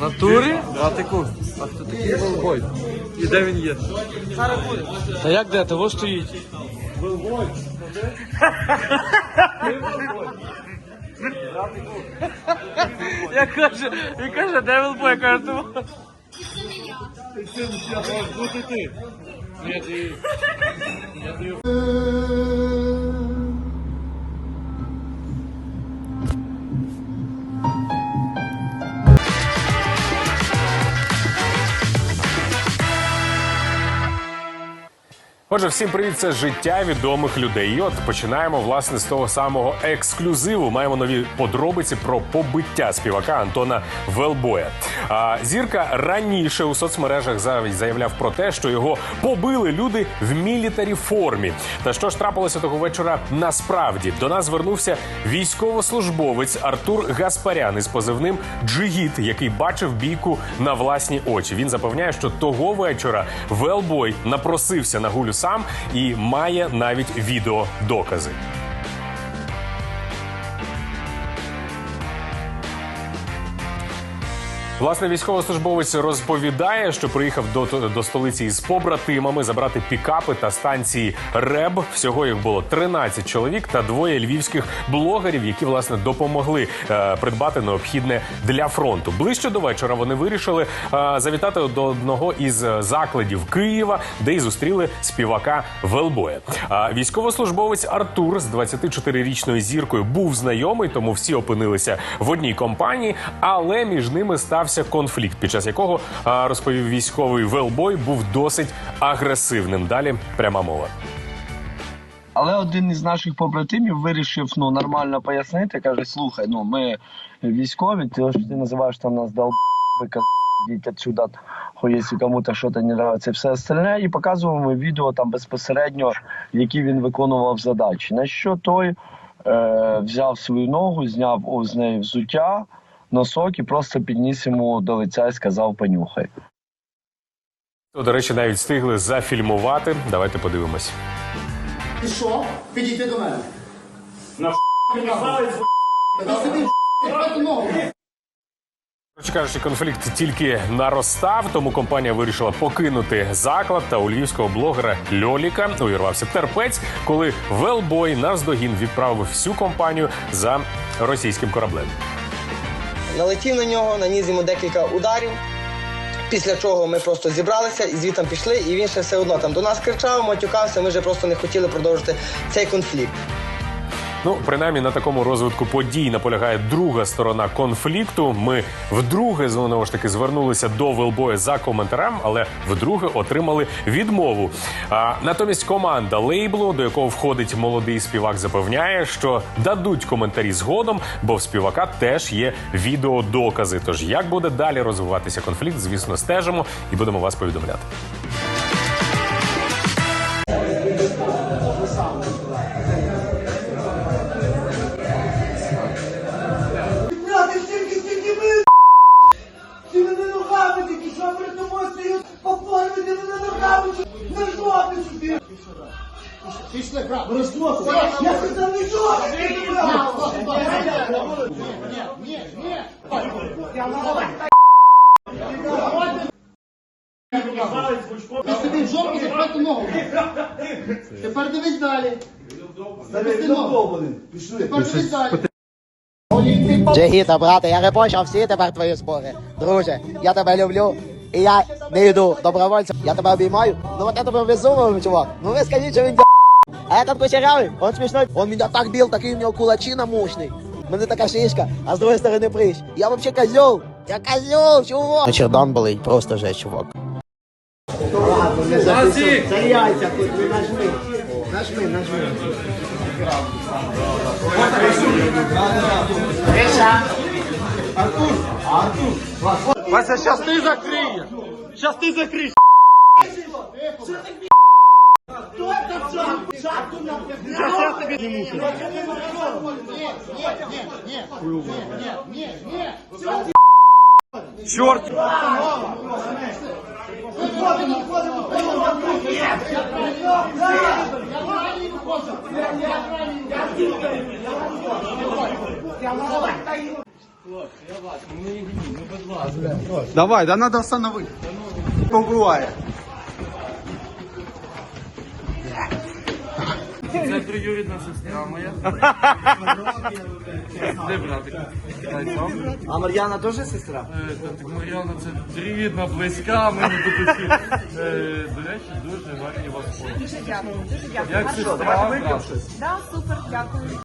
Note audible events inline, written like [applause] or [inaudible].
Натурі? Братику. А хто такий велбой? І де він є? Та як де? Того стоїть. [laughs] Я каже, він каже, де велбой? Я кажу, того. Бути ти. Ні, ти. Отже, всім привіт, це життя відомих людей. І от починаємо власне з того самого ексклюзиву. Маємо нові подробиці про побиття співака Антона Велбоя. А зірка раніше у соцмережах заявляв про те, що його побили люди в мілітарі формі. Та що ж трапилося того вечора? Насправді до нас звернувся військовослужбовець Артур Гаспарян із позивним Джигіт, який бачив бійку на власні очі. Він запевняє, що того вечора Велбой напросився на гулю сам і має навіть відеодокази. Власне, військовослужбовець розповідає, що приїхав до, до столиці із побратимами забрати пікапи та станції РЕБ. Всього їх було 13 чоловік та двоє львівських блогерів, які власне допомогли е, придбати необхідне для фронту. Ближче до вечора вони вирішили е, завітати до одного із закладів Києва, де й зустріли співака Велбоя. А військовослужбовець Артур з 24-річною зіркою був знайомий, тому всі опинилися в одній компанії, але між ними стався конфлікт, під час якого розповів військовий Велбой, був досить агресивним. Далі пряма мова. Але один із наших побратимів вирішив ну нормально пояснити. каже: слухай, ну ми військові, ти ж ти називаєш там нас долб, йдіть отсюда, якщо кому-то щось не і все остальне. І показував ми відео там безпосередньо, які він виконував задачі. На що той е, взяв свою ногу, зняв з неї взуття, носок і просто підніс йому до лиця і сказав понюхай. То, до речі, навіть встигли зафільмувати. Давайте подивимось. Ти що? Підійди до мене. На. Коротше кажучи, конфлікт тільки наростав, тому компанія вирішила покинути заклад. Та у львівського блогера Льоліка увірвався терпець, коли Велбой навздогін відправив всю компанію за російським кораблем. Налетів на нього, наніс йому декілька ударів. Після чого ми просто зібралися і звідти пішли, і він ще все одно там до нас кричав, матюкався. Ми вже просто не хотіли продовжити цей конфлікт. Ну, принаймні на такому розвитку подій наполягає друга сторона конфлікту. Ми вдруге знову ж таки звернулися до Велбоя за коментарем, але вдруге отримали відмову. А натомість команда лейблу, до якого входить молодий співак, запевняє, що дадуть коментарі згодом, бо в співака теж є відеодокази. Тож як буде далі розвиватися конфлікт, звісно, стежимо і будемо вас повідомляти. Пішли, брат, розкнути. Я сказав, не жопи, ти не брав. Ні, ні. Ти собі в жопу закрити ногу. Тепер дивись далі. Завести ногу. Тепер дивись далі. Джигіта, брате, я репощав всі тепер твої спори. Друже, я тебе люблю. І я не йду добровольцем. Я тебе обіймаю. Ну вот это безумовый чувак. Ну вы скажите, что він д***. А этот кучерявый, он смешной. Он меня так бил, такий у него кулачина мощный. У мене така шишка, а з другої сторони прыщ. Я вообще козел. Я козел, чувак. Ну, чердан болить, просто жесть, чувак. Назік! Це яйця, тут не нажми. Нажми, нажми. Вася, щас ти закриє! Щас ти закриєш! Щас я тебе не мусор. Нет, нет, нет, нет, нет, нет, нет, нет. Черт! Давай, да надо остановить. Побывает. Це троюрідна сестра моя. Де братик? А Мар'яна теж сестра? Е, та так Мар'яна це рідна, близька мені до душі. Е, До речі, дуже гарні у вас фото. Дуже дякую, дуже дякую. Як Гарного сестра, брат. Да, супер, дякую.